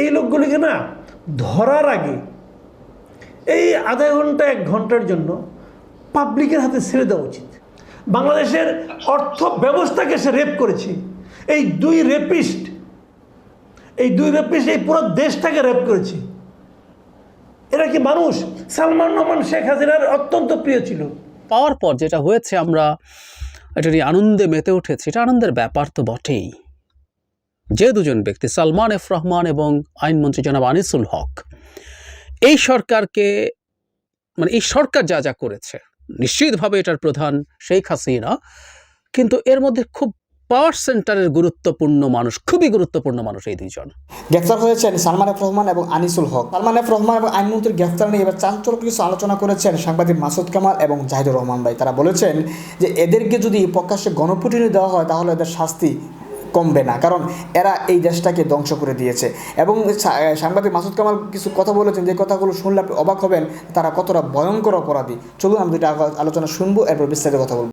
এই লোকগুলিকে না ধরার আগে এই আধা ঘণ্টা, এক ঘণ্টার জন্য পাবলিকের হাতে ছেড়ে দেওয়া উচিত। বাংলাদেশের অর্থ ব্যবস্থাকে সে রেপ করেছে। এই দুই রেপিস্ট এই দুই রেপিস্ট এই পুরো দেশটাকে রেপ করেছে। এরা কি মানুষ? সালমান রহমান, শেখ হাসিনার অত্যন্ত প্রিয় ছিল। পাওয়ার পর যেটা হয়েছে আমরা, এটা নিয়ে আনন্দে মেতে উঠেছি। এটা আনন্দের ব্যাপার তো বটেই। যে দুজন ব্যক্তি, সালমান এফ রহমান এবং আইনমন্ত্রী জনাব আনিসুল হক, এই সরকারকে মানে এই সরকার যা যা করেছে, নিশ্চিতভাবে এটার প্রধান শেখ হাসিনা, কিন্তু এর মধ্যে খুব পাওয়ার সেন্টারের গুরুত্বপূর্ণ মানুষ, খুবই গুরুত্বপূর্ণ মানুষ এই দুইজন। গ্রেফতার হয়েছেন সালমান এফ রহমান এবং আনিসুল হক। সালমান এফ রহমান এবং আইনমন্ত্রীর গ্রেফতার নিয়ে এবার চাঞ্চল্য কিছু আলোচনা করেছেন সাংবাদিক মাসুদ কামাল এবং জাহিদুর রহমান ভাই। তারা বলেছেন যে, এদেরকে যদি প্রকাশ্যে গণপুটিনি দেওয়া হয়, তাহলে এদের শাস্তি কমবে না। কারণ এরা এই দেশটাকে ধ্বংস করে দিয়েছে। এবং সাংবাদিক মাসুদ কামাল কিছু কথা বলেছেন, যে কথাগুলো শুনলে আপনি অবাক হবেন, তারা কতটা ভয়ঙ্কর অপরাধী। চলুন আমি আলো- আলোচনা শুনব, এরপর বিস্তারিত কথা বলব।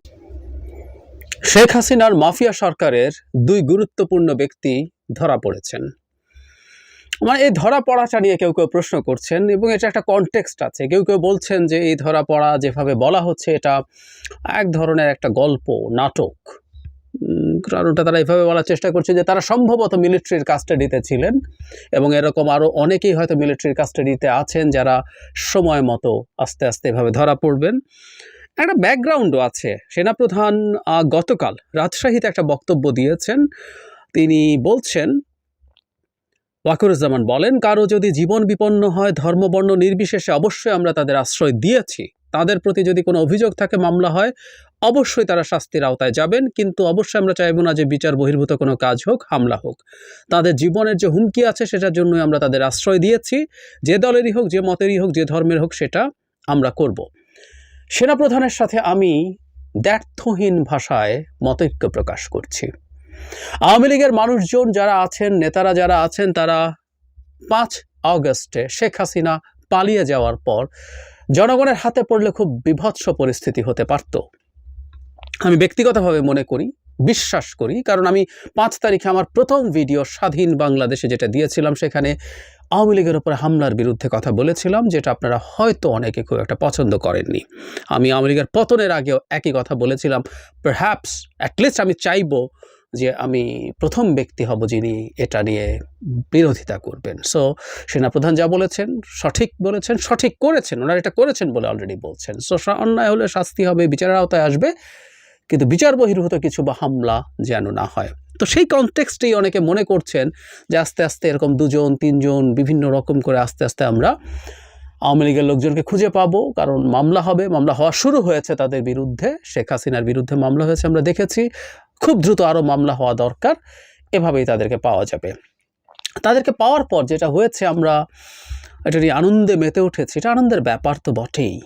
শেখ হাসিনার মাফিয়া সরকারের দুই গুরুত্বপূর্ণ ব্যক্তি ধরা পড়েছেন। মানে এই ধরা পড়াটা নিয়ে কেউ কেউ প্রশ্ন করছেন, এবং এটা একটা কনটেক্সট আছে। কেউ কেউ বলছেন যে এই ধরা পড়া যেভাবে বলা হচ্ছে, এটা এক ধরনের একটা গল্প, নাটক। কারণটা তারা এভাবে বলার চেষ্টা করছে যে তারা সম্ভবত মিলিটারির কাস্টাডিতে ছিলেন এবং এরকম আরও অনেকেই হয়তো মিলিটারির কাস্টাডিতে আছেন যারা সময় মতো আস্তে আস্তে এভাবে ধরা পড়বেন। একটা ব্যাকগ্রাউন্ডও আছে। সেনাপ্রধান গতকাল রাজশাহীতে একটা বক্তব্য দিয়েছেন। তিনি বলছেন, ওয়াকুরুজ্জামান বলেন, কারও যদি জীবন বিপন্ন হয় ধর্মবর্ণ নির্বিশেষে অবশ্যই আমরা তাদের আশ্রয় দিয়েছি। তাদের প্রতি যদি কোনো অভিযোগ থাকে, মামলা হয় অবশ্যই তারা শাস্তির আওতায় যাবেন, কিন্তু অবশ্যই আমরা চাইব না যে বিচার বহির্ভূত কোনো কাজ হোক, হামলা হোক। তাদের জীবনের যে হুমকি আছে সেটার জন্যই আমরা তাদের আশ্রয় দিয়েছি। যে দলেরই হোক, যে মতেরই হোক, যে ধর্মের হোক, সেটা আমরা করব। সেনাপ্রধানের সাথে আমি দ্ব্যর্থহীন ভাষায় মতৈক্য প্রকাশ করছি। আওয়ামী লীগের মানুষজন যারা আছেন, নেতারা যারা আছেন, তারা পাঁচ আগস্টে শেখ হাসিনা পালিয়ে যাওয়ার পর জনগণের হাতে পড়লে খুব বিভৎস পরিস্থিতি হতে পারত। আমি ব্যক্তিগতভাবে মনে করি, বিশ্বাস করি, কারণ আমি পাঁচ তারিখে আমার প্রথম ভিডিও স্বাধীন বাংলাদেশে যেটা দিয়েছিলাম সেখানে আওয়ামী লীগের উপরে হামলার বিরুদ্ধে কথা বলেছিলাম, যেটা আপনারা হয়তো অনেকে খুব একটা পছন্দ করেননি। আমি আওয়ামী লীগের পতনের আগেও একই কথা বলেছিলাম পারহ্যাপস অ্যাটলিস্ট আমি চাইব যে আমি প্রথম ব্যক্তি হব যিনি এটা নিয়ে বিরোধিতা করবেন। সো সেনাপ্রধান যা বলেছেন, সঠিক বলেছেন, সঠিক করেছেন, ওনারা এটা করেছেন বলে অলরেডি বলছেন। সো অন্যায় হলে শাস্তি হবে, বিচারের আওতায় আসবে। কিন্তু বিচার বহির্ভূত কিছু বা হামলা যেন না হয়। তো সেই কনটেক্সটেই অনেকে মনে করছেন যে আস্তে আস্তে এরকম দুজন, তিনজন বিভিন্ন রকম করে আস্তে আস্তে আমরা আওয়ামী লীগের লোকজনকে খুঁজে পাবো। কারণ মামলা হবে, মামলা হওয়া শুরু হয়েছে তাদের বিরুদ্ধে, শেখ হাসিনার বিরুদ্ধে মামলা হয়েছে আমরা দেখেছি। খুব দ্রুত আরও মামলা হওয়া দরকার, এভাবেই তাদেরকে পাওয়া যাবে। তাদেরকে পাওয়ার পর যেটা হয়েছে আমরা, এটা নিয়ে আনন্দে মেতে উঠেছি, এটা আনন্দের ব্যাপার তো বটেই।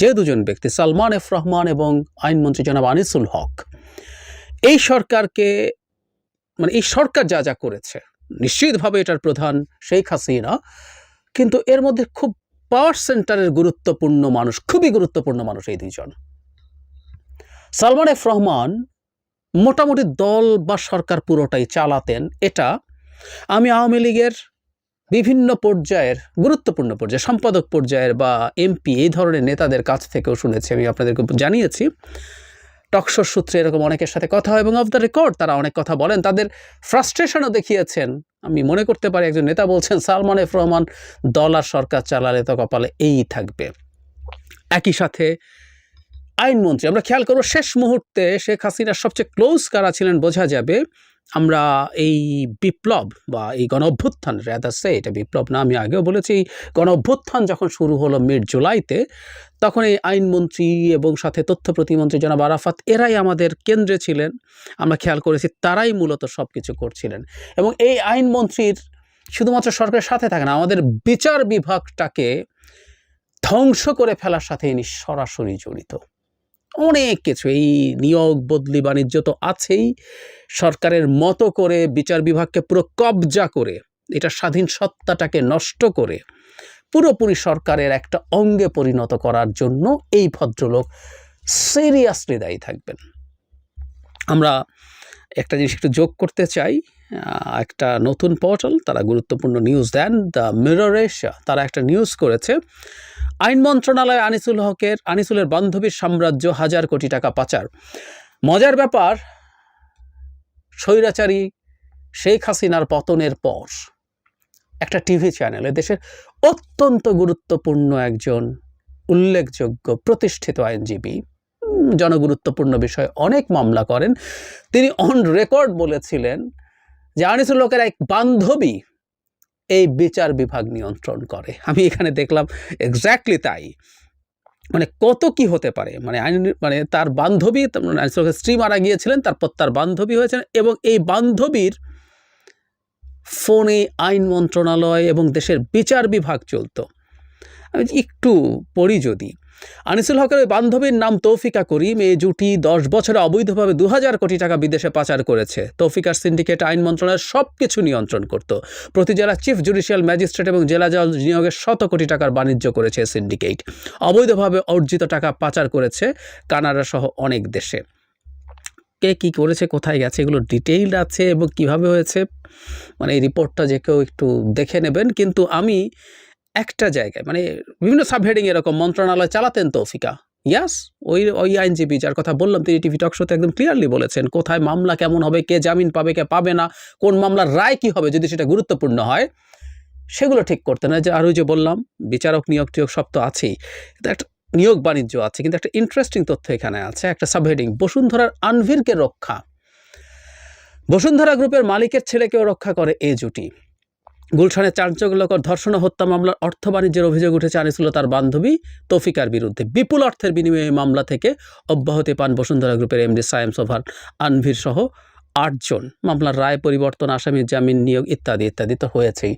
যে দুজন ব্যক্তি, সালমান এফ রহমান এবং আইনমন্ত্রী জনাব আনিসুল হক, এই সরকারকে মানে এই সরকার যা যা করেছে, নিশ্চিতভাবে এটার প্রধান শেখ হাসিনা, কিন্তু এর মধ্যে খুব পাওয়ার সেন্টারের গুরুত্বপূর্ণ মানুষ, খুবই গুরুত্বপূর্ণ মানুষ এই দুইজন। সালমান এফ রহমান মোটামুটি দল বা সরকার পুরোটাই চালাতেন, এটা আমি আওয়ামী লীগের বিভিন্ন পর্যায়ের, গুরুত্বপূর্ণ পর্যায়ে সম্পাদক পর্যায়ের বা এমপি এই ধরনের নেতাদের কাছ থেকেও শুনেছি, আমি আপনাদেরকে জানিয়েছি। টকশোর সূত্রে এরকম অনেকের সাথে কথা হয় এবং অফ দ্য রেকর্ড তারা অনেক কথা বলেন, তাদের ফ্রাস্ট্রেশনও দেখিয়েছেন। আমি মনে করতে পারি একজন নেতা বলছেন, সালমান এফ রহমান দল আর সরকার চালালে তো কপালে এই থাকবে। একই সাথে আইনমন্ত্রী, আমরা খেয়াল করব শেষ মুহূর্তে শেখ হাসিনার সবচেয়ে ক্লোজ কারা ছিলেন বোঝা যাবে আমরা এই বিপ্লব বা এই গণ অভ্যুত্থান সে এটা বিপ্লব না, আমি আগেও বলেছি গণ অভ্যুত্থান যখন শুরু হলো মিড জুলাইতে, তখন এই আইনমন্ত্রী এবং সাথে তথ্য প্রতিমন্ত্রী জনাব আরাফাত, এরাই আমাদের কেন্দ্রে ছিলেন। আমরা খেয়াল করেছি তারাই মূলত সব কিছু করছিলেন। এবং এই আইনমন্ত্রীর শুধুমাত্র সরকারের সাথে থাকে না, আমাদের বিচার বিভাগটাকে ধ্বংস করে ফেলার সাথে ইনি সরাসরি জড়িত। অনেক কিছু, এই নিয়োগ, বদলি, বাণিজ্য তো আছেই। সরকারের মতো করে, বিচার বিভাগকে পুরো কবজা করে, এটা স্বাধীন সত্তাটাকে নষ্ট করে, পুরোপুরি সরকারের একটা অঙ্গে পরিণত করার জন্য এই ভদ্রলোক সিরিয়াসলি দায়ী থাকবেন। আমরা একটা জিনিস একটু যোগ করতে চাই একটা নতুন পোর্টাল, তারা গুরুত্বপূর্ণ নিউজ দেন, দ্য মিরর তারা একটা নিউজ করেছে আইন মন্ত্রণালয় আনিসুল হকের, আনিসুলের বান্ধবীর সাম্রাজ্য হাজার কোটি টাকা পাচার। মজার ব্যাপার, স্বৈরাচারী শেখ হাসিনার পতনের পর একটা টিভি চ্যানেলে দেশের অত্যন্ত গুরুত্বপূর্ণ একজন উল্লেখযোগ্য প্রতিষ্ঠিত আইনজীবী জনগুরুত্বপূর্ণ বিষয়ে অনেক মামলা করেন। তিনি অন রেকর্ড বলেছিলেন যে আনিসুল হকের এক বান্ধবী এই বিচার বিভাগ নিয়ন্ত্রণ করে। আমি এখানে দেখলাম এক্স্যাক্টলি তাই। মানে কত কি হতে পারে? মানে আইন মানে তার বান্ধবী তার মানে স্ত্রী মারা গিয়েছিলেন, তারপর তার বান্ধবী হয়েছেন এবং এই বান্ধবীর ফোনে আইন মন্ত্রণালয় এবং দেশের বিচার বিভাগ চলত। আমি একটু পড়ি যদি। আনিসুল হকের ওই বান্ধবীর নাম তৌফিকা করিম। এই জুটি দশ বছরে অবৈধভাবে দু হাজার কোটি টাকা বিদেশে পাচার করেছে। তৌফিকার সিন্ডিকেট আইন মন্ত্রণালয় সব কিছু নিয়ন্ত্রণ করত। প্রতি জেলা চিফ জুডিশিয়াল ম্যাজিস্ট্রেট এবং জেলা জজ নিয়োগে শত কোটি টাকার বাণিজ্য করেছে সিন্ডিকেট। অবৈধভাবে অর্জিত টাকা পাচার করেছে কানাডা সহ অনেক দেশে। কে কী করেছে, কোথায় গেছে, এগুলো ডিটেইলড আছে এবং কীভাবে হয়েছে? মানে এই রিপোর্টটা যে কেউ একটু দেখে নেবেন। কিন্তু আমি একটা জায়গায় মানে বিভিন্ন সাবহেডিং এরকম, মন্ত্রণালয় চালাতেন তৌফিকা। ইয়াস ওই ওই আইনজীবী যার কথা বললাম, তিনি টিভি টক শোতে একদম ক্লিয়ারলি বলেছেন, কোথায় মামলা কেমন হবে, কে জামিন পাবে, কে পাবে না, কোন মামলার রায় কী হবে, যদি সেটা গুরুত্বপূর্ণ হয়, সেগুলো ঠিক করতে না যে আর ওই যে বললাম, বিচারক, নিয়োগ, টিয়োগ সব তো আছেই। কিন্তু একটা নিয়োগ বাণিজ্য আছে, কিন্তু একটা ইন্টারেস্টিং তথ্য এখানে আছে, একটা সাবহেডিং বসুন্ধরার আনভিরকে রক্ষা। বসুন্ধরা গ্রুপের মালিকের ছেলেকেও রক্ষা করে এই জুটি। গুলশানে চাঞ্চল্যকর ধর্ষণ হত্যা মামলার অর্থ বাণিজ্যের অভিযোগ উঠেছে আনিসুল তার বান্ধবী তৌফিকার বিরুদ্ধে। বিপুল অর্থের বিনিময়ে মামলা থেকে অব্যাহতি পান বসুন্ধরা গ্রুপের এমডি সায়েম সোভার আনভির সহ আটজন। মামলার রায় পরিবর্তন আসামির জামিন নিয়োগ ইত্যাদি ইত্যাদি তো হয়েছেই।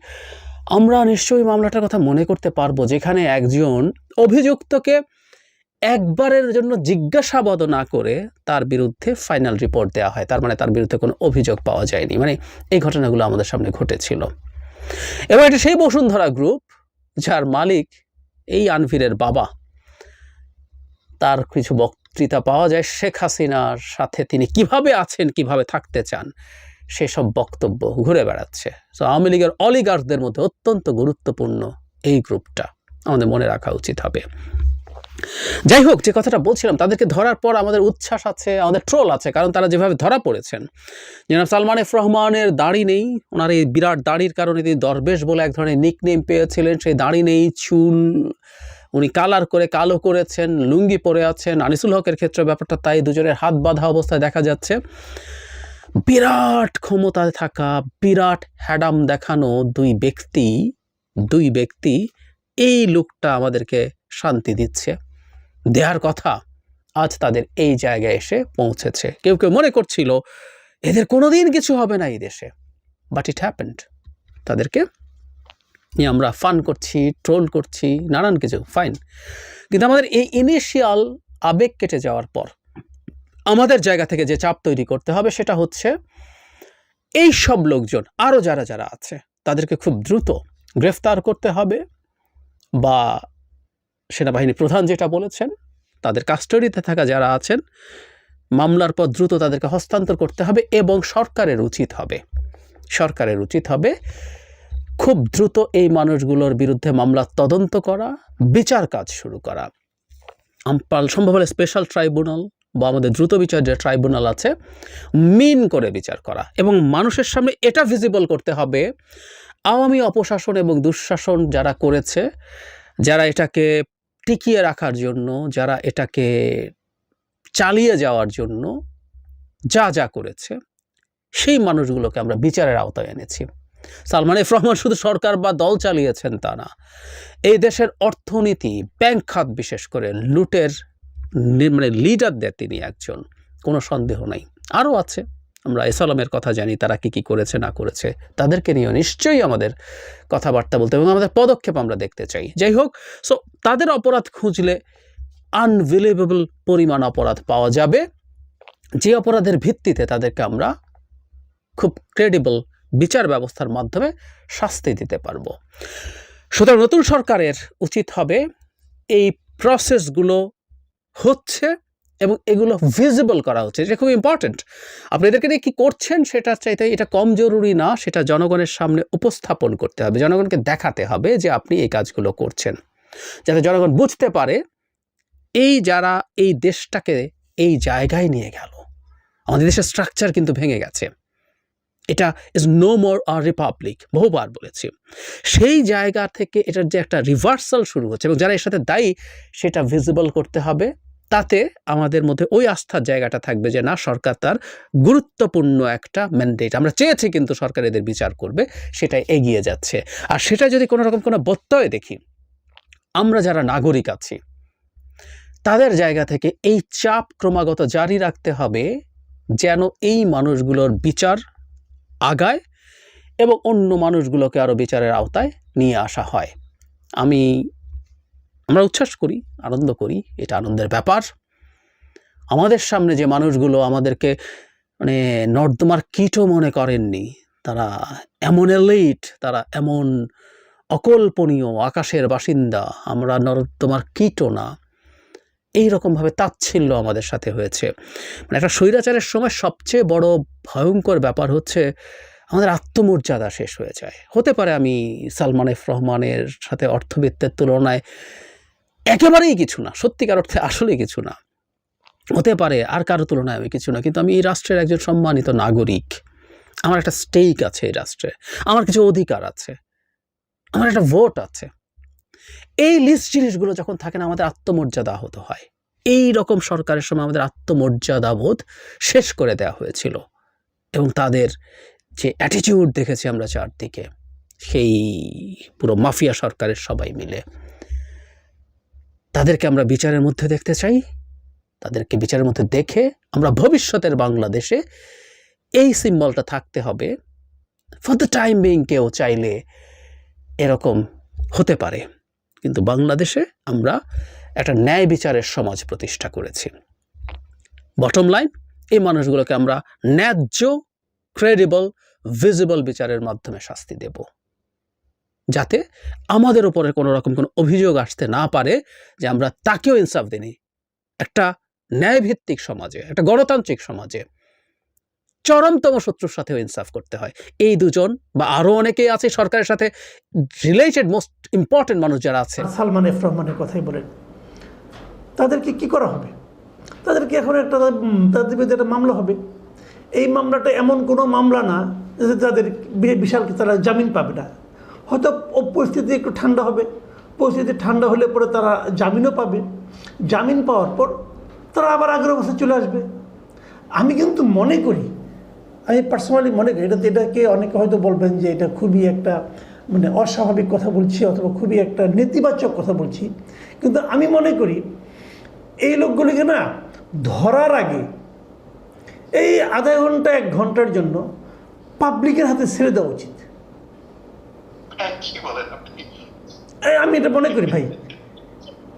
আমরা নিশ্চয়ই মামলাটার কথা মনে করতে পারব, যেখানে একজন অভিযুক্তকে একবারের জন্য জিজ্ঞাসাবাদ না করে তার বিরুদ্ধে ফাইনাল রিপোর্ট দেওয়া হয়। তার মানে তার বিরুদ্ধে কোনো অভিযোগ পাওয়া যায়নি। মানে এই ঘটনাগুলো আমাদের সামনে ঘটেছিল। এবার এটা সেই বসুন্ধরা গ্রুপ যার মালিক এই আনভিরের বাবা। তার কিছু বক্তৃতা পাওয়া যায় শেখ হাসিনার সাথে তিনি কীভাবে আছেন, কীভাবে থাকতে চান, সেসব বক্তব্য ঘুরে বেড়াচ্ছে। তো আওয়ামী লীগের অলিগার্সদের মধ্যে অত্যন্ত গুরুত্বপূর্ণ এই গ্রুপটা আমাদের মনে রাখা উচিত হবে। যাই হোক যে কথাটা বলছিলাম, তাদেরকে ধরার পর আমাদের উচ্ছ্বাস আছে, আমাদের ট্রোল আছে, কারণ তারা যেভাবে ধরা পড়েছেন। জনাব সালমান এফ রহমানের দাড়ি নেই, ওনার এই বিরাট দাড়ির কারণে তিনি দরবেশ বলে এক ধরনের নিক নেম পেয়েছিলেন, সেই দাড়ি নেই চুল উনি কালার করে কালো করেছেন, লুঙ্গি পরে আছেন, আনিসুল হকের ক্ষেত্রে ব্যাপারটা তাই, দুজনের হাত বাঁধা অবস্থায় দেখা যাচ্ছে। বিরাট ক্ষমতায় থাকা, বিরাট হ্যাডাম দেখানো দুই ব্যক্তি দুই ব্যক্তি, এই লুকটা আমাদেরকে শান্তি দিচ্ছে। দেওয়ার কথা আজ তাদের এই জায়গায় এসে পৌঁছেছে। কেউ কেউ মনে করছিল, এদের কোনোদিন কিছু হবে না এই দেশে। বাট ইট হ্যাপেন্ড তাদেরকে নিয়ে আমরা ফান করছি ট্রোল করছি, নানান কিছু ফাইন কিন্তু আমাদের এই ইনিশিয়াল আবেগ কেটে যাওয়ার পর, আমাদের জায়গা থেকে যে চাপ তৈরি করতে হবে সেটা হচ্ছে, এই সব লোকজন আরও যারা যারা আছে, তাদেরকে খুব দ্রুত গ্রেফতার করতে হবে বা সেনাবাহিনী প্রধান যেটা বলেছেন, তাদের কাস্টডিতে থাকা যারা আছেন, মামলার পর দ্রুত তাদেরকে হস্তান্তর করতে হবে এবং সরকারের উচিত হবে। সরকারের উচিত হবে খুব দ্রুত এই মানুষগুলোর বিরুদ্ধে মামলা তদন্ত করা, বিচার কাজ শুরু করা। আমপাল সম্ভব হলে স্পেশাল ট্রাইব্যুনাল বা আমাদের দ্রুত বিচার যে ট্রাইব্যুনাল আছে মিন করে বিচার করা এবং মানুষের সামনে এটা ভিজিবল করতে হবে, আওয়ামী অপশাসন এবং দুঃশাসন যারা করেছে, যারা এটাকে টিকিয়ে রাখার জন্য, যারা এটাকে চালিয়ে যাওয়ার জন্য যা যা করেছে, সেই মানুষগুলোকে আমরা বিচারের আওতায় এনেছি। সালমান এফ রহমান শুধু সরকার বা দল চালিয়েছেন তা না। এই দেশের অর্থনীতি, ব্যাংক খাত বিশেষ করে, লুটের মানে লিডারদের তিনি একজন, কোনো সন্দেহ নাই। আরও আছে। আমরা এসালামের কথা জানি, তারা কি কি করেছে, না করেছে। তাদেরকে নিয়েও নিশ্চয়ই আমাদের কথাবার্তা বলতে এবং আমাদের পদক্ষেপ আমরা দেখতে চাই। যাই হোক সো তাদের অপরাধ খুঁজলে আনবিলিভেবল পরিমাণ অপরাধ পাওয়া যাবে। যে অপরাধের ভিত্তিতে তাদেরকে আমরা খুব ক্রেডিবল বিচার ব্যবস্থার মাধ্যমে শাস্তি দিতে পারব। সুতরাং নতুন সরকারের উচিত হবে এই প্রসেসগুলো হচ্ছে এবং এগুলো ভিজিবল করা হচ্ছে, এটা খুব ইম্পর্ট্যান্ট আপনি এদেরকে দিয়ে কী করছেন সেটা চাইতে এটা কম জরুরি না, সেটা জনগণের সামনে উপস্থাপন করতে হবে, জনগণকে দেখাতে হবে যে আপনি এই কাজগুলো করছেন। যাতে জনগণ বুঝতে পারে, এই যারা এই দেশটাকে এই জায়গায় নিয়ে গেল, আমাদের দেশের স্ট্রাকচার কিন্তু ভেঙে গেছে। এটা is no more R republic বহুবার বলেছি। সেই জায়গা থেকে এটার যে একটা রিভার্সাল শুরু হচ্ছে এবং যারা এর সাথে দায়ী, সেটা ভিজিবল করতে হবে। তাতে আমাদের মধ্যে ওই আস্থার জায়গাটা থাকবে যে না, সরকার তার গুরুত্বপূর্ণ একটা ম্যান্ডেট আমরা চেয়েছি কিন্তু সরকার এদের বিচার করবে, সেটাই এগিয়ে যাচ্ছে। আর সেটা যদি কোনো রকম কোনো বত্যয় দেখি, আমরা যারা নাগরিক আছি, তাদের জায়গা থেকে এই চাপ ক্রমাগত জারি রাখতে হবে যেন এই মানুষগুলোর বিচার আগায় এবং অন্য মানুষগুলোকে আরও বিচারের আওতায় নিয়ে আসা হয়। আমি আমরা উচ্ছ্বাস করি, আনন্দ করি, এটা আনন্দের ব্যাপার। আমাদের সামনে যে মানুষগুলো আমাদেরকে মানে নর্দমার কীটও মনে করেননি, তারা এমন এলিট, তারা এমন অকল্পনীয় আকাশের বাসিন্দা, আমরা নর্দমার কীটও না। এই রকমভাবে তাচ্ছিল্য আমাদের সাথে হয়েছে। মানে একটা স্বৈরাচারের সময় সবচেয়ে বড় ভয়ঙ্কর ব্যাপার হচ্ছে, আমাদের আত্মমর্যাদা শেষ হয়ে যায়। হতে পারে আমি সালমান এফ রহমানের সাথে অর্থবিত্তের তুলনায় একেবারেই কিছু না, সত্যিকার অর্থে আসলেই কিছু না। হতে পারে আর কারও তুলনায় আমি কিছু না, কিন্তু আমি এই রাষ্ট্রের একজন সম্মানিত নাগরিক। আমার একটা স্টেক আছে এই রাষ্ট্রে, আমার কিছু অধিকার আছে, আমার একটা ভোট আছে। এই লিস্ট জিনিসগুলো যখন থাকে না, আমাদের আত্মমর্যাদা আহত হয়। এই রকম সরকারের সময় আমাদের আত্মমর্যাদা বোধ শেষ করে দেওয়া হয়েছিল। এবং তাদের যে অ্যাটিটিউড দেখেছি আমরা চারদিকে, সেই পুরো মাফিয়া সরকারের সবাই মিলে। তাদেরকে আমরা বিচারের মধ্যে দেখতে চাই, তাদেরকে বিচারের মধ্যে দেখে আমরা ভবিষ্যতের বাংলাদেশে এই সিম্বলটা থাকতে হবে। ফর দ্য টাইম বিং কেউ চাইলে এরকম হতে পারে। কিন্তু বাংলাদেশে আমরা একটা ন্যায় বিচারের সমাজ প্রতিষ্ঠা করেছি। বটম লাইন এই মানুষগুলোকে আমরা ন্যায্য ক্রেডিবল ভিজিবল বিচারের মাধ্যমে শাস্তি দেব। যাতে আমাদের ওপরে কোনো রকম কোনো অভিযোগ আসতে না পারে যে আমরা তাকেও ইনসাফ দিনি একটা ন্যায়ভিত্তিক সমাজে, একটা গণতান্ত্রিক সমাজে চরমতম শত্রুর সাথেও ইনসাফ করতে হয়। এই দুজন বা আরও অনেকেই আছে সরকারের সাথে রিলেটেড মোস্ট ইম্পর্টেন্ট মানুষ যারা আছে। সালমান এফ রহমানের কথাই বলেন। তাদেরকে কি করা হবে? তাদেরকে এখন একটা তাদের বিরুদ্ধে একটা মামলা হবে। এই মামলাটা এমন কোনো মামলা না যে তাদের বিশাল তারা জামিন পাবে না। হয়তো পরিস্থিতি একটু ঠান্ডা হবে। পরিস্থিতি ঠান্ডা হলে পরে তারা জামিনও পাবে। জামিন পাওয়ার পর তারা আবার আগের অবস্থায় চলে আসবে। আমি কিন্তু মনে করি, আমি পার্সোনালি মনে করি, এটা এটাকে অনেকে হয়তো বলবেন যে এটা খুবই একটা মানে অস্বাভাবিক কথা বলছি অথবা খুবই একটা নেতিবাচক কথা বলছি। কিন্তু আমি মনে করি, এই লোকগুলিকে না ধরার আগে এই আধা ঘণ্টা, এক ঘণ্টার জন্য পাবলিকের হাতে ছেড়ে দেওয়া উচিত। আমি এটা মনে করি ভাই।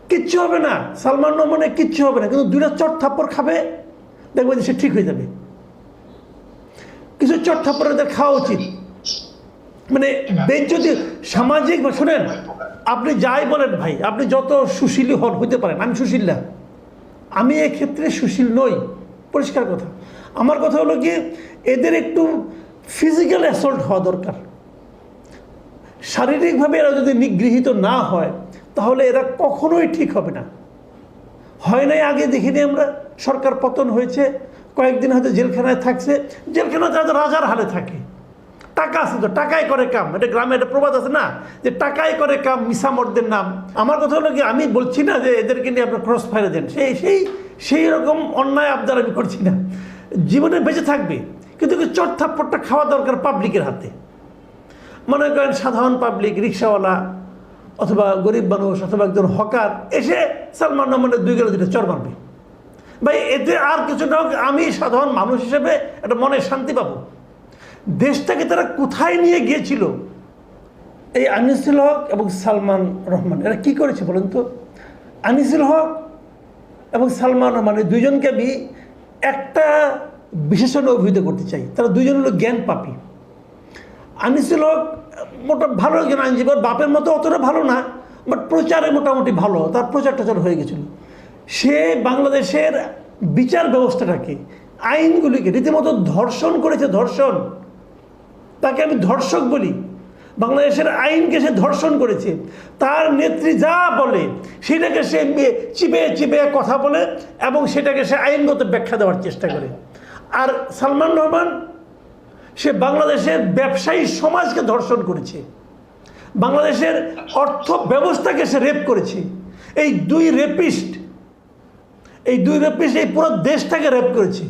কিচ্ছু হবে না। সালমান রহমানের কিচ্ছু হবে না। কিন্তু দুইটা চট থাপ্পড় খাবে দেখবে যে সে ঠিক হয়ে যাবে। কিছু চট থাপ্পড় এদের খাওয়া উচিত। মানে যদি সামাজিক বা শোনেন, আপনি যাই বলেন ভাই, আপনি যত সুশীল হন, হইতে পারেন। আমি সুশীল না। আমি এক্ষেত্রে সুশীল নই। পরিষ্কার কথা। আমার কথা হলো কি, এদের একটু ফিজিক্যাল অ্যাসল্ট হওয়া দরকার। শারীরিকভাবে এরা যদি নিগৃহীত না হয়, তাহলে এরা কখনোই ঠিক হবে না। হয় নাই আগে দেখিনি আমরা, সরকার পতন হয়েছে, কয়েকদিন হয়তো জেলখানায় থাকছে, জেলখানায় তারা রাজার হালে থাকে। টাকা আছে তো, টাকাই করে কাম। এটা গ্রামে একটা প্রবাদ আছে না, যে টাকাই করে কাম মিসামরদের নাম। আমার কথা হলো কি, আমি বলছি না যে এদেরকে নিয়ে আপনার ক্রস ফায়ারে দেন। সেই সেই সেই রকম অন্যায় আবদার আমি করছি না। জীবনে বেঁচে থাকবে, কিন্তু চট থাপ্পড়টা খাওয়া দরকার পাবলিকের হাতে। মনে করেন সাধারণ পাবলিক রিক্সাওয়ালা অথবা গরিব মানুষ, অথবা একজন হকার, এসে সালমান রহমানের দুই গেলে দুটো চর মারবে। ভাই, এতে আর কিছু না হোক, আমি সাধারণ মানুষ হিসেবে একটা মনে শান্তি পাবো। দেশটাকে তারা কোথায় নিয়ে গিয়েছিল? এই আনিসুল হক এবং সালমান রহমান, এরা কি করেছে বলুন তো? আনিসুল হক এবং সালমান রহমান, এই দুইজনকে আমি একটা বিশেষণে অভিহিত করতে চাই। তারা দুইজন হলো জ্ঞান পাপী আনিসুল হক মোটা ভালো একজন আইনজীবী, বাপের মতো অতটা ভালো না বাট প্রচারে মোটামুটি ভালো, তার প্রচার টচার হয়ে গেছিল। সে বাংলাদেশের বিচার ব্যবস্থাটাকে, আইনগুলিকে রীতিমতো ধর্ষণ করেছে, ধর্ষণ। তাকে আমি ধর্ষক বলি। বাংলাদেশের আইনকে সে ধর্ষণ করেছে। তার নেত্রী যা বলে, সেটাকে সে চিপে চিপে কথা বলে এবং সেটাকে সে আইনগত ব্যাখ্যা দেওয়ার চেষ্টা করে। আর সালমান রহমান সে বাংলাদেশের ব্যবসায়ী সমাজকে ধর্ষণ করেছে। বাংলাদেশের অর্থ ব্যবস্থাকে সে রেপ করেছে। এই দুই রেপিস্ট এই দুই রেপিস্ট এই পুরো দেশটাকে রেপ করেছে।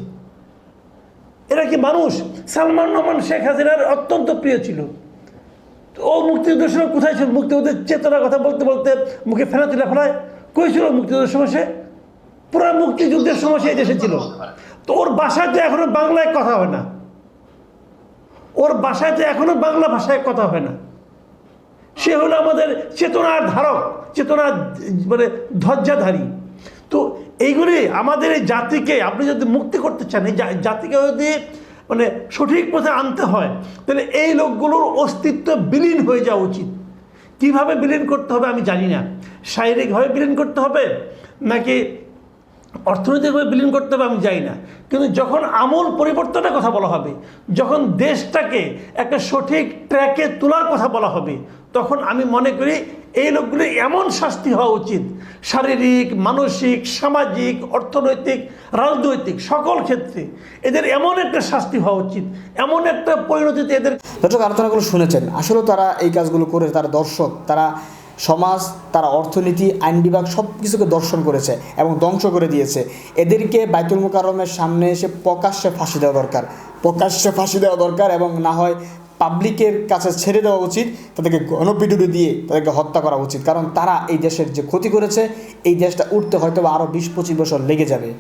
এরা কি মানুষ? সালমান রহমান, শেখ হাসিনার অত্যন্ত প্রিয় ছিল। ও মুক্তিযুদ্ধের সময় কোথায় ছিল? মুক্তিযুদ্ধের চেতনার কথা বলতে বলতে মুখে ফেনা তুলে ফেলায়। কই ছিল মুক্তিযুদ্ধের সময় সে? পুরো মুক্তিযুদ্ধের সময় সে দেশে ছিল। তো ওর বাসায় তো এখনও বাংলায় কথা হয় না। ওর বাসায় তো এখনও বাংলা ভাষায় কথা হয় না। সে হলো আমাদের চেতনার ধারক, চেতনার মানে ধ্বজাধারী তো এইগুলি আমাদের এই জাতিকে, আপনি যদি মুক্তি করতে চান, এই জাতিকে যদি মানে সঠিক পথে আনতে হয়, তাহলে এই লোকগুলোর অস্তিত্ব বিলীন হয়ে যাওয়া উচিত। কীভাবে বিলীন করতে হবে আমি জানি না। শারীরিকভাবে বিলীন করতে হবে, নাকি অর্থনৈতিকভাবে বিলীন করতে হবে, আমি জানি না। কিন্তু যখন আমূল পরিবর্তনের কথা বলা হবে, যখন দেশটাকে একটা সঠিক ট্র্যাকে তোলার কথা বলা হবে, তখন আমি মনে করি এই লোকগুলি এমন শাস্তি হওয়া উচিত। শারীরিক, মানসিক, সামাজিক, অর্থনৈতিক, রাজনৈতিক সকল ক্ষেত্রে এদের এমন একটা শাস্তি হওয়া উচিত, এমন একটা পরিণতিতে এদের দর্শক, আলোচনাগুলো শুনেছেন। আসলে তারা এই কাজগুলো করে তারা দর্শক, তারা সমাজ, তারা অর্থনীতি, আইন বিভাগ সব কিছুকে দর্শন করেছে এবং ধ্বংস করে দিয়েছে। এদেরকে বাইতুল মুকাররমের সামনে এসে প্রকাশ্যে ফাঁসি দেওয়া দরকার। প্রকাশ্যে ফাঁসি দেওয়া দরকার এবং না হয় পাবলিকের কাছে ছেড়ে দেওয়া উচিত, তাদেরকে গণপিটুরি দিয়ে তাদেরকে হত্যা করা উচিত। কারণ তারা এই দেশের যে ক্ষতি করেছে, এই দেশটা উঠতে হয়তো আরও বিশ পঁচিশ বছর লেগে যাবে।